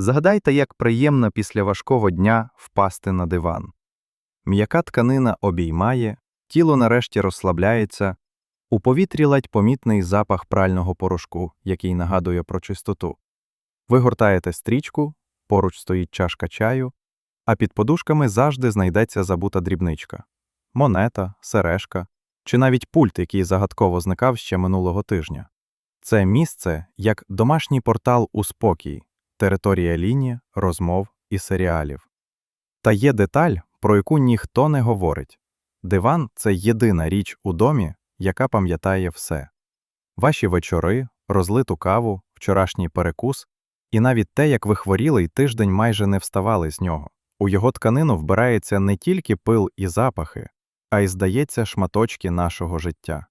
Згадайте, як приємно після важкого дня впасти на диван. М'яка тканина обіймає, тіло нарешті розслабляється, у повітрі ледь помітний запах прального порошку, який нагадує про чистоту. Ви гортаєте стрічку, поруч стоїть чашка чаю, а під подушками завжди знайдеться забута дрібничка монета, сережка чи навіть пульт, який загадково зникав ще минулого тижня. Це місце як домашній портал у спокій, територія лінії, розмов і серіалів. Та є деталь, про яку ніхто не говорить. Диван це єдина річ у домі, яка пам'ятає все. Ваші вечори, розлиту каву, вчорашній перекус, і навіть те, як ви хворіли й тиждень майже не вставали з нього. У його тканину вбирається не тільки пил і запахи, а й, здається, шматочки нашого життя.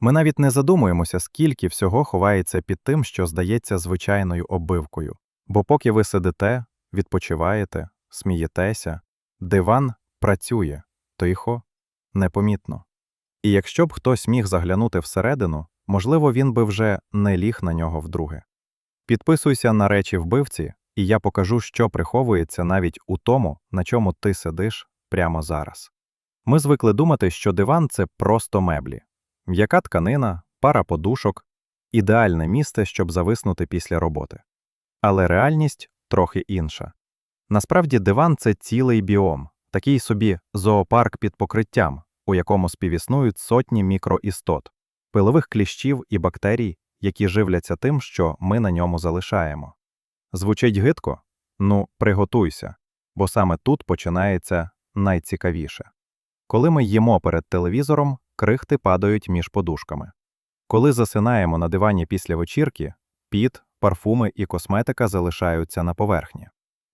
Ми навіть не задумуємося, скільки всього ховається під тим, що здається звичайною оббивкою. Бо поки ви сидите, відпочиваєте, смієтеся, диван працює тихо, непомітно. І якщо б хтось міг заглянути всередину, можливо, він би вже не ліг на нього вдруге. Підписуйся на речі вбивці, і я покажу, що приховується навіть у тому, на чому ти сидиш прямо зараз. Ми звикли думати, що диван це просто меблі, м'яка тканина, пара подушок, ідеальне місце, щоб зависнути після роботи. Але реальність трохи інша. Насправді, диван це цілий біом, такий собі зоопарк під покриттям, у якому співіснують сотні мікроістот, пилових кліщів і бактерій, які живляться тим, що ми на ньому залишаємо. Звучить гидко? Ну, приготуйся, бо саме тут починається найцікавіше. Коли ми їмо перед телевізором, крихти падають між подушками. Коли засинаємо на дивані після вечірки, піт, парфуми і косметика залишаються на поверхні.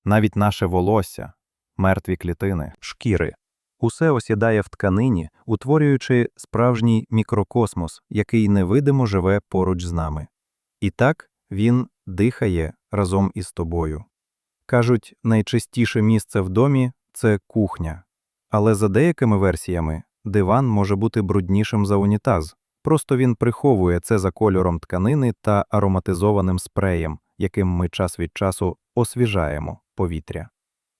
Навіть наше волосся, мертві клітини, шкіри. Усе осідає в тканині, утворюючи справжній мікрокосмос, який невидимо живе поруч з нами. І так він дихає разом із тобою. Кажуть, найчистіше місце в домі це кухня. Але за деякими версіями диван може бути бруднішим за унітаз, просто він приховує це за кольором тканини та ароматизованим спреєм, яким ми час від часу освіжаємо повітря.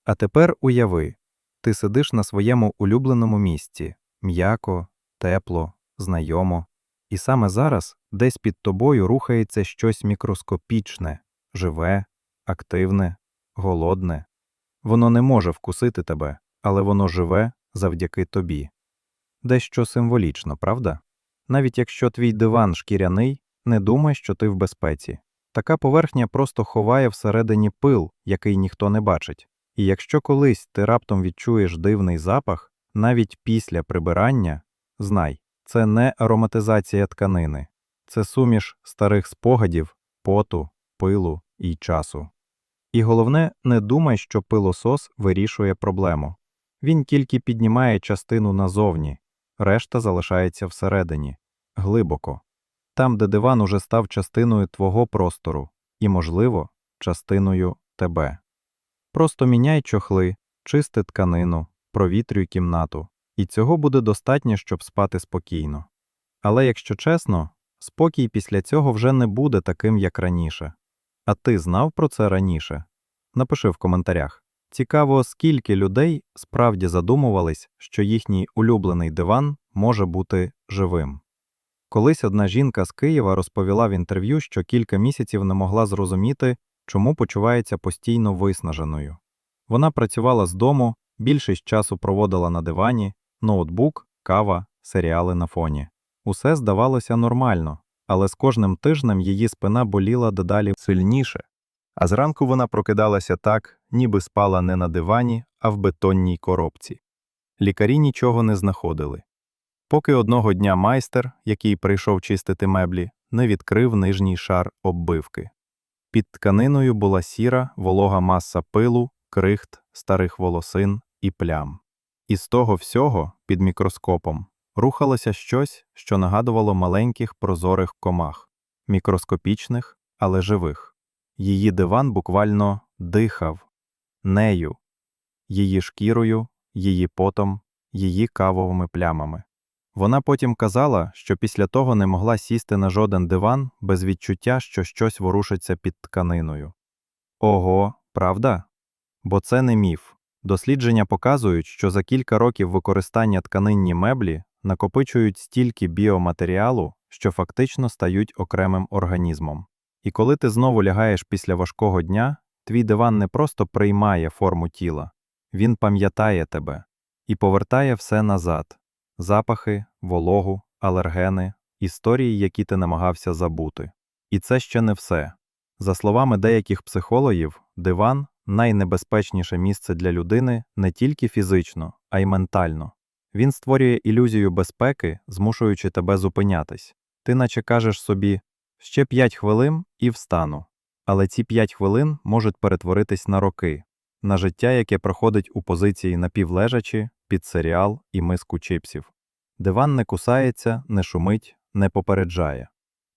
А тепер уяви ти сидиш на своєму улюбленому місці м'яко, тепло, знайомо, і саме зараз десь під тобою рухається щось мікроскопічне, живе, активне, голодне. Воно не може вкусити тебе, але воно живе завдяки тобі. Дещо символічно, правда? Навіть якщо твій диван шкіряний, не думай, що ти в безпеці. Така поверхня просто ховає всередині пил, який ніхто не бачить. І якщо колись ти раптом відчуєш дивний запах, навіть після прибирання, знай, це не ароматизація тканини, це суміш старих спогадів, поту, пилу і часу. І головне, не думай, що пилосос вирішує проблему. Він тільки піднімає частину назовні, решта залишається всередині, глибоко, там, де диван уже став частиною твого простору і, можливо, частиною тебе. Просто міняй чохли, чисти тканину, провітрюй кімнату, і цього буде достатньо, щоб спати спокійно. Але якщо чесно, спокій після цього вже не буде таким, як раніше. А ти знав про це раніше? Напиши в коментарях. Цікаво, скільки людей справді задумувались, що їхній улюблений диван може бути живим. Колись одна жінка з Києва розповіла в інтерв'ю, що кілька місяців не могла зрозуміти, чому почувається постійно виснаженою. Вона працювала з дому, більшість часу проводила на дивані, ноутбук, кава, серіали на фоні. Усе здавалося нормально, але з кожним тижнем її спина боліла дедалі сильніше. А зранку вона прокидалася так, ніби спала не на дивані, а в бетонній коробці. Лікарі нічого не знаходили. Поки одного дня майстер, який прийшов чистити меблі, не відкрив нижній шар оббивки. Під тканиною була сіра, волога маса пилу, крихт, старих волосин і плям. І з того всього, під мікроскопом, рухалося щось, що нагадувало маленьких прозорих комах, мікроскопічних, але живих. Її диван буквально дихав нею, її шкірою, її потом, її кавовими плямами. Вона потім казала, що після того не могла сісти на жоден диван без відчуття, що щось ворушиться під тканиною. Ого, правда? Бо це не міф. Дослідження показують, що за кілька років використання тканинні меблі накопичують стільки біоматеріалу, що фактично стають окремим організмом. І коли ти знову лягаєш після важкого дня, твій диван не просто приймає форму тіла, він пам'ятає тебе і повертає все назад запахи, вологу, алергени, історії, які ти намагався забути. І це ще не все. За словами деяких психологів, диван найнебезпечніше місце для людини не тільки фізично, а й ментально. Він створює ілюзію безпеки, змушуючи тебе зупинятись. Ти наче кажеш собі ще п'ять хвилин і встану. Але ці п'ять хвилин можуть перетворитись на роки, на життя, яке проходить у позиції напівлежачі, під серіал і миску чипсів. Диван не кусається, не шумить, не попереджає.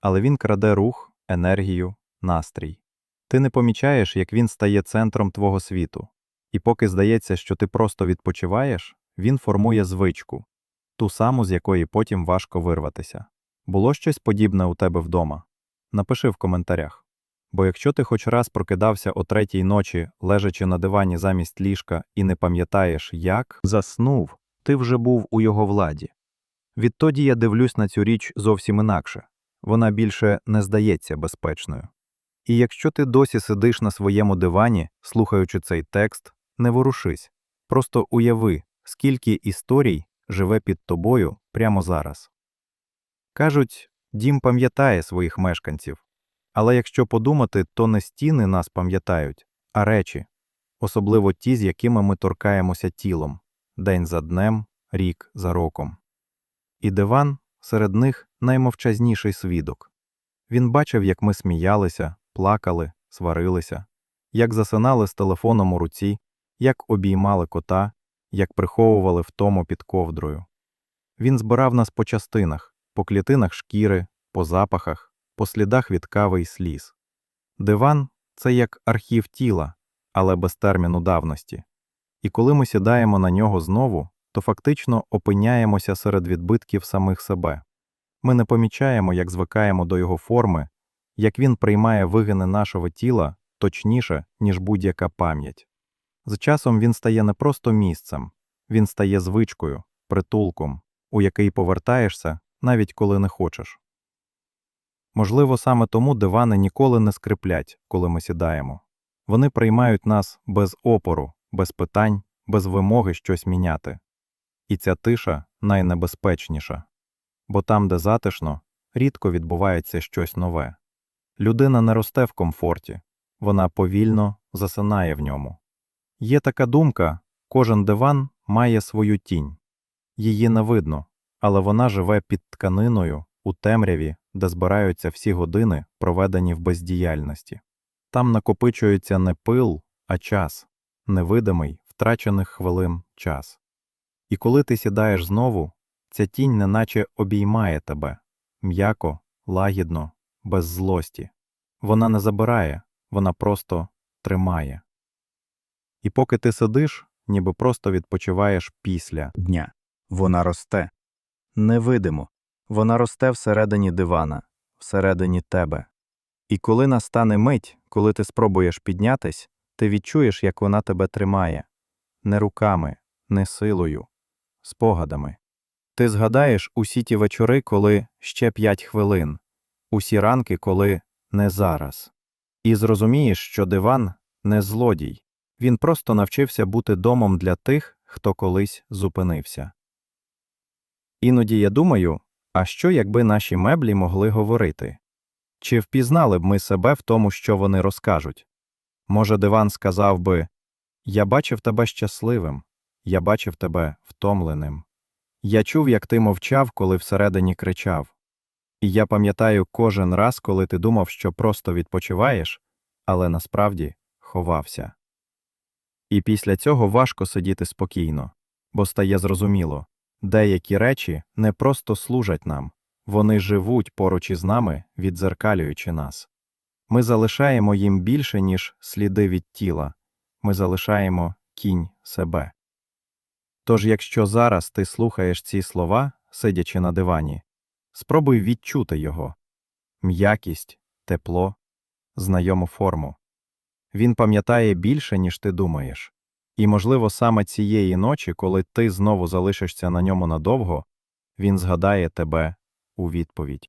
Але він краде рух, енергію, настрій. Ти не помічаєш, як він стає центром твого світу. І поки здається, що ти просто відпочиваєш, він формує звичку, ту саму, з якої потім важко вирватися. Було щось подібне у тебе вдома? Напиши в коментарях. Бо якщо ти хоч раз прокидався о третій ночі, лежачи на дивані замість ліжка, і не пам'ятаєш, як заснув, ти вже був у його владі. Відтоді я дивлюсь на цю річ зовсім інакше вона більше не здається безпечною. І якщо ти досі сидиш на своєму дивані, слухаючи цей текст, не ворушись, просто уяви, скільки історій живе під тобою прямо зараз. Кажуть, дім пам'ятає своїх мешканців, але якщо подумати, то не стіни нас пам'ятають, а речі, особливо ті, з якими ми торкаємося тілом, день за днем, рік за роком. І диван серед них наймовчазніший свідок. Він бачив, як ми сміялися, плакали, сварилися, як засинали з телефоном у руці, як обіймали кота, як приховували втому під ковдрою. Він збирав нас по частинах, по клітинах шкіри, по запахах, по слідах від кави й сліз. Диван це як архів тіла, але без терміну давності. І коли ми сідаємо на нього знову, то фактично опиняємося серед відбитків самих себе. Ми не помічаємо, як звикаємо до його форми, як він приймає вигини нашого тіла точніше, ніж будь-яка пам'ять. З часом він стає не просто місцем, він стає звичкою, притулком, у який повертаєшся, навіть коли не хочеш. Можливо, саме тому дивани ніколи не скриплять, коли ми сідаємо. Вони приймають нас без опору, без питань, без вимоги щось міняти. І ця тиша найнебезпечніша. Бо там, де затишно, рідко відбувається щось нове. Людина не росте в комфорті, вона повільно засинає в ньому. Є така думка кожен диван має свою тінь. Її не видно, але вона живе під тканиною у темряві, де збираються всі години, проведені в бездіяльності. Там накопичується не пил, а час, невидимий, втрачених хвилин час. І коли ти сідаєш знову, ця тінь неначе обіймає тебе м'яко, лагідно, без злості. Вона не забирає, вона просто тримає. І поки ти сидиш, ніби просто відпочиваєш після дня. Вона росте. Невидимо. Вона росте всередині дивана, всередині тебе. І коли настане мить, коли ти спробуєш піднятись, ти відчуєш, як вона тебе тримає не руками, не силою, спогадами. Ти згадаєш усі ті вечори, коли ще п'ять хвилин, усі ранки, коли не зараз. І зрозумієш, що диван не злодій, він просто навчився бути домом для тих, хто колись зупинився. Іноді я думаю, а що якби наші меблі могли говорити? Чи впізнали б ми себе в тому, що вони розкажуть? Може, диван сказав би Я бачив тебе щасливим, я бачив тебе втомленим. Я чув, як ти мовчав, коли всередині кричав. І я пам'ятаю кожен раз, коли ти думав, що просто відпочиваєш, але насправді ховався. І після цього важко сидіти спокійно, бо стає зрозуміло деякі речі не просто служать нам, вони живуть поруч із нами, віддзеркалюючи нас. Ми залишаємо їм більше, ніж сліди від тіла, ми залишаємо кінь себе. Тож, якщо зараз ти слухаєш ці слова, сидячи на дивані, спробуй відчути його м'якість, тепло, знайому форму. Він пам'ятає більше, ніж ти думаєш. І, можливо, саме цієї ночі, коли ти знову залишишся на ньому надовго, він згадає тебе у відповідь.